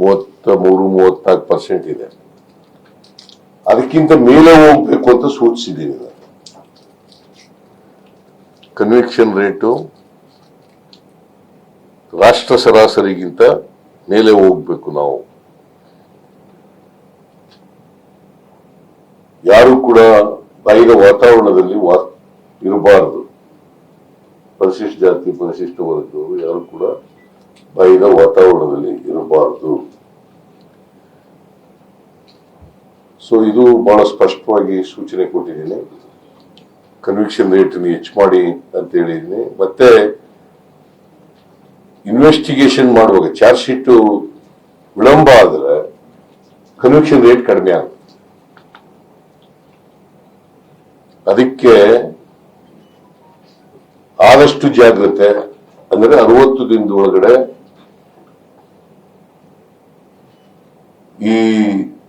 ಮೂವತ್ತ ಮೂರು ಮೂವತ್ನಾಲ್ಕು ಪರ್ಸೆಂಟ್ ಇದೆ. ಅದಕ್ಕಿಂತ ಮೇಲೆ ಹೋಗ್ಬೇಕು ಅಂತ ಸೂಚಿಸಿದ್ದೀನಿ ನಾನು. ಕನ್ವಿಕ್ಷನ್ ರೇಟು ರಾಷ್ಟ್ರ ಸರಾಸರಿಗಿಂತ ಮೇಲೆ ಹೋಗ್ಬೇಕು ನಾವು. ಯಾರು ಕೂಡ ಬಾಯಿದ ವಾತಾವರಣದಲ್ಲಿ ಇರಬಾರದು. ಪರಿಶಿಷ್ಟ ಜಾತಿ, ಪರಿಶಿಷ್ಟ ವರ್ಗದವರು ಯಾರು ಕೂಡ ಬಾಹಿರ ವಾತಾವರಣದಲ್ಲಿ ಇರಬಾರದು. ಸೊ ಇದು ಬಹಳ ಸ್ಪಷ್ಟವಾಗಿ ಸೂಚನೆ ಕೊಟ್ಟಿದ್ದೀನಿ. ಕನ್ವಿಕ್ಷನ್ ರೇಟ್ ಹೆಚ್ಚು ಮಾಡಿ ಅಂತ ಹೇಳಿದ್ದೀನಿ. ಮತ್ತೆ ಇನ್ವೆಸ್ಟಿಗೇಷನ್ ಮಾಡುವಾಗ ಚಾರ್ಜ್ ಶೀಟ್ ವಿಳಂಬ ಆದರೆ ಕನ್ವಿಕ್ಷನ್ ರೇಟ್ ಕಡಿಮೆ ಆಗುತ್ತೆ. ಅದಕ್ಕೆ ಆದಷ್ಟು ಜಾಗ್ರತೆ, ಅಂದರೆ ಅರವತ್ತು ದಿನದ ಈ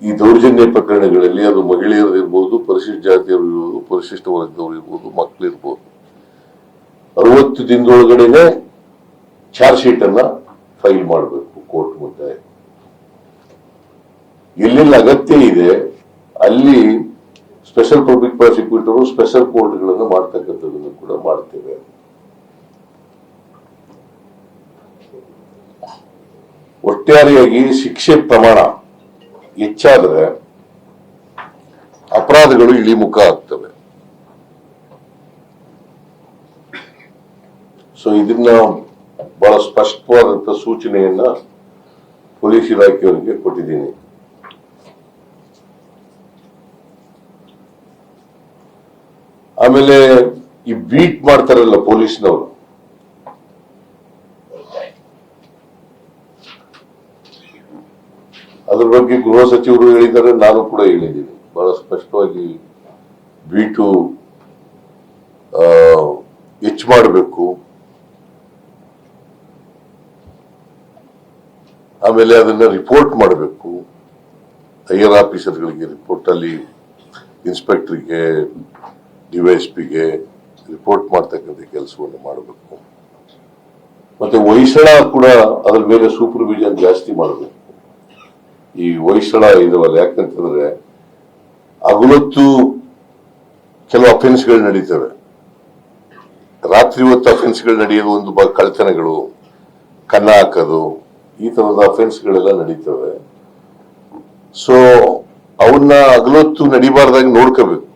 ಈ ದೌರ್ಜನ್ಯ ಪ್ರಕರಣಗಳಲ್ಲಿ ಅದು ಮಹಿಳೆಯರಿರ್ಬೋದು, ಪರಿಶಿಷ್ಟ ಜಾತಿಯವರು ಇರ್ಬೋದು ಪರಿಶಿಷ್ಟ ವರ್ಗದವರು ಇರ್ಬೋದು ಮಕ್ಕಳು ಇರ್ಬೋದು ಅರವತ್ತು ದಿನದೊಳಗಡೆನೆ ಚಾರ್ಜ್ ಶೀಟ್ ಅನ್ನ ಫೈಲ್ ಮಾಡಬೇಕು ಕೋರ್ಟ್ ಮುಂದೆ. ಎಲ್ಲೆಲ್ಲಿ ಅಗತ್ಯ ಇದೆ, ಅಲ್ಲಿ ಸ್ಪೆಷಲ್ ಪಬ್ಲಿಕ್ ಪ್ರಾಸಿಕ್ಯೂಟರ್ ಸ್ಪೆಷಲ್ ಕೋರ್ಟ್ಗಳನ್ನು ಮಾಡ್ತಕ್ಕಂಥದ್ದನ್ನು ಕೂಡ ಮಾಡ್ತೇವೆ. ಒಟ್ಟಾರೆಯಾಗಿ ಶಿಕ್ಷೆ ಪ್ರಮಾಣ ಹೆಚ್ಚಾದ್ರೆ ಅಪರಾಧಗಳು ಇಳಿಮುಖ ಆಗ್ತವೆ. ಸೊ ಇದನ್ನ ಬಹಳ ಸ್ಪಷ್ಟವಾದಂತ ಸೂಚನೆಯನ್ನ ಪೊಲೀಸ್ ಇಲಾಖೆಯವರಿಗೆ ಕೊಟ್ಟಿದ್ದೀನಿ. ಆಮೇಲೆ ಈ ಬೀಟ್ ಮಾಡ್ತಾರಲ್ಲ ಪೊಲೀಸ್ನವರು ಅದ್ರ ಬಗ್ಗೆ ಗೃಹ ಸಚಿವರು ಹೇಳಿದ್ದಾರೆ, ನಾನು ಕೂಡ ಹೇಳಿದ್ದೀನಿ. ಬಹಳ ಸ್ಪಷ್ಟವಾಗಿ ಬಿ ಟು ಹೆಚ್ಚು ಮಾಡಬೇಕು. ಆಮೇಲೆ ಅದನ್ನ ರಿಪೋರ್ಟ್ ಮಾಡಬೇಕು. ಹೈಯರ್ ಆಫೀಸರ್ಗಳಿಗೆ ರಿಪೋರ್ಟ್ ಅಲ್ಲಿ ಇನ್ಸ್ಪೆಕ್ಟರ್ಗೆ ಡಿವೈಎಸ್ಪಿಗೆ ರಿಪೋರ್ಟ್ ಮಾಡ್ತಕ್ಕಂಥ ಕೆಲಸವನ್ನು ಮಾಡಬೇಕು. ಮತ್ತೆ ಹೊಯ್ಸಳ ಕೂಡ ಅದ್ರ ಮೇಲೆ ಸೂಪರ್ವಿಷನ್ ಜಾಸ್ತಿ ಮಾಡಬೇಕು. ಈ ಹೊಯ್ಸಳ ಇದಾವಲ್ಲ ಯಾಕಂತಂದ್ರೆ ಹಗಲೊತ್ತು ಕೆಲವು ಅಫೆನ್ಸ್ಗಳು ನಡೀತವೆ. ರಾತ್ರಿ ಹೊತ್ತು ಅಫೆನ್ಸ್ಗಳು ನಡೆಯೋದು ಒಂದು ಕಳ್ತನಗಳು ಕನ್ನ ಹಾಕೋದು, ಈ ತರದ ಅಫೆನ್ಸ್ಗಳೆಲ್ಲ ನಡೀತವೆ. ಸೊ ಅವನ್ನ ಹಗಲೊತ್ತು ನಡಿಬಾರ್ದಾಗಿ ನೋಡ್ಕೋಬೇಕು.